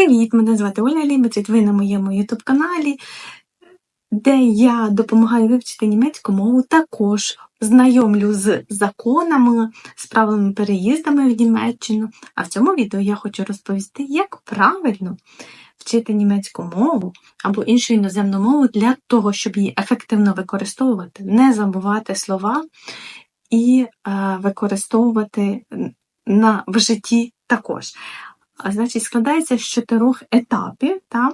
Привіт! Мене звати Оля Лібецит, ви на моєму YouTube каналі, де я допомагаю вивчити німецьку мову, також знайомлю з законами, з правилами переїздами в Німеччину. А в цьому відео я хочу розповісти, як правильно вчити німецьку мову або іншу іноземну мову для того, щоб її ефективно використовувати, не забувати слова і е, використовувати на, в житті також. Значить, складається з чотирьох етапів. Та?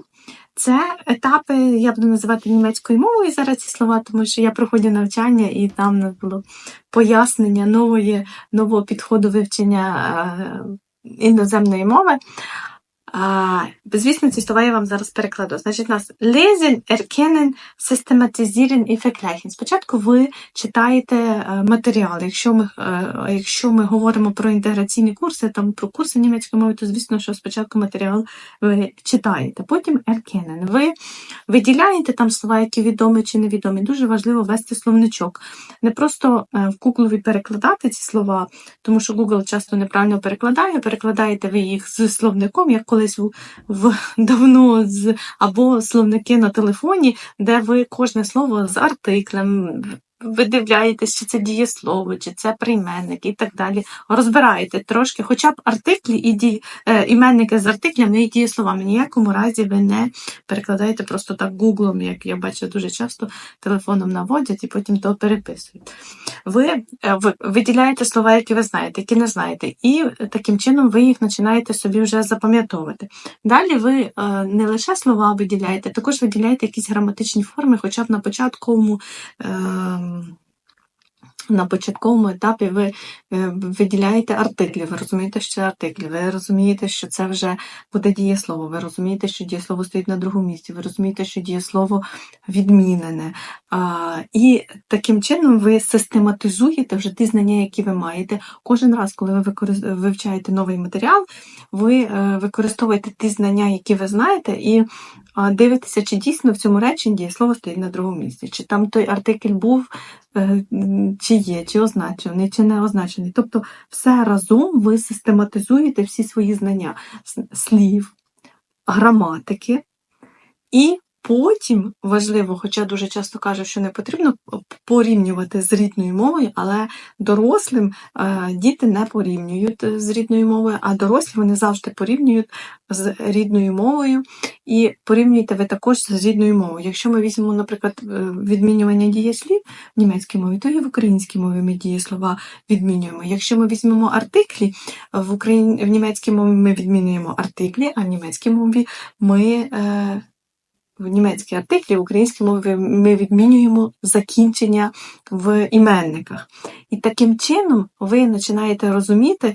Це етапи, я буду називати німецькою мовою зараз ці слова, тому що я проходжу навчання і там було пояснення нової, нового підходу вивчення е, іноземної мови. А, Звісно, ці слова я вам зараз перекладу. Значить, у нас lesen, erkennen, systematisieren і vergleichen. Спочатку ви читаєте е, матеріали. Якщо ми, е, якщо ми говоримо про інтеграційні курси, там про курси німецької мови, то звісно, що спочатку матеріал ви читаєте. Потім erkennen. Ви виділяєте там слова, які відомі чи невідомі. Дуже важливо вести словничок. Не просто е, в Google перекладати ці слова, тому що Google часто неправильно перекладає, перекладаєте ви їх з словником, як колись в, в давно з або словники на телефоні, де ви кожне слово з артиклем. Ви дивляєтесь, чи це дієслово, чи це прийменник і так далі. Розбираєте трошки, хоча б артиклі і ді... е, іменники з артиклями і дієсловами. Ніякому разі ви не перекладаєте просто так гуглом, як я бачу дуже часто телефоном наводять і потім то переписують. Ви, е, виділяєте слова, які ви знаєте, які не знаєте, і таким чином ви їх починаєте собі вже запам'ятовувати. Далі ви е, не лише слова виділяєте, також виділяєте якісь граматичні форми, хоча б на початковому. Е, на початковому етапі ви е, виділяєте артиклі, ви розумієте, що це артиклі, ви розумієте, що це вже буде дієслово, ви розумієте, що дієслово стоїть на другому місці, ви розумієте, що дієслово відмінене. І таким чином ви систематизуєте вже ті знання, які ви маєте. Кожен раз, коли ви вивчаєте новий матеріал, ви е, використовуєте ті знання, які ви знаєте, і дивитеся, чи дійсно в цьому реченні дієслово стоїть на другому місці, чи там той артикль був, е, чи є, чи означений, чи не означений. Тобто, все разом ви систематизуєте всі свої знання слів, граматики. І Потім важливо, хоча дуже часто кажуть, що не потрібно порівнювати з рідною мовою, але дорослим е, діти не порівнюють з рідною мовою, а дорослі вони завжди порівнюють з рідною мовою і порівнюєте ви також з рідною мовою. Якщо ми візьмемо, наприклад, е, відмінювання дієслів в німецькій мові, то і в українській мові ми дієслова відмінюємо. Якщо ми візьмемо артиклі, в Україн... в німецькій мові ми відмінюємо артиклі, а в німецькій мові ми. Е, в німецькій артиклі в українській мові ми відмінюємо закінчення в іменниках. І таким чином ви починаєте розуміти,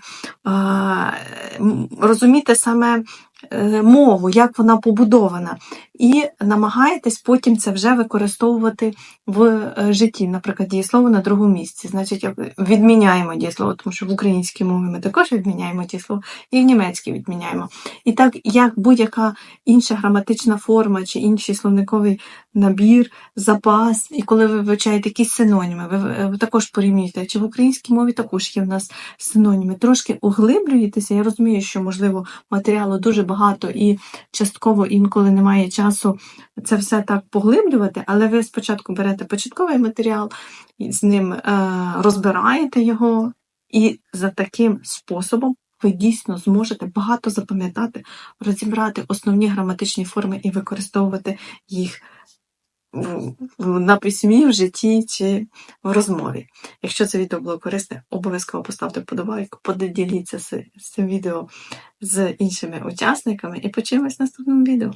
розуміти саме Е, мову, як вона побудована, і намагаєтесь потім це вже використовувати в е, житті, наприклад, дієслово на другому місці. Значить, відміняємо дієслово, тому що в українській мові ми також відміняємо дієслово, і в німецькій відміняємо. І так, як будь-яка інша граматична форма чи інший словниковий набір, запас, і коли ви вивчаєте якісь синоніми, ви, ви також порівнюєте, чи в українській мові також є в нас синоніми. Трошки углиблюєтеся. Я розумію, що, можливо, матеріалу дуже багато і частково інколи немає часу це все так поглиблювати, але ви спочатку берете початковий матеріал, з ним е, розбираєте його, і за таким способом. Ви дійсно зможете багато запам'ятати, розібрати основні граматичні форми і використовувати їх на письмі, в житті чи в розмові. Якщо це відео було корисне, обов'язково поставте вподобайку, поділіться з цим відео з іншими учасниками і почуємось в наступному відео.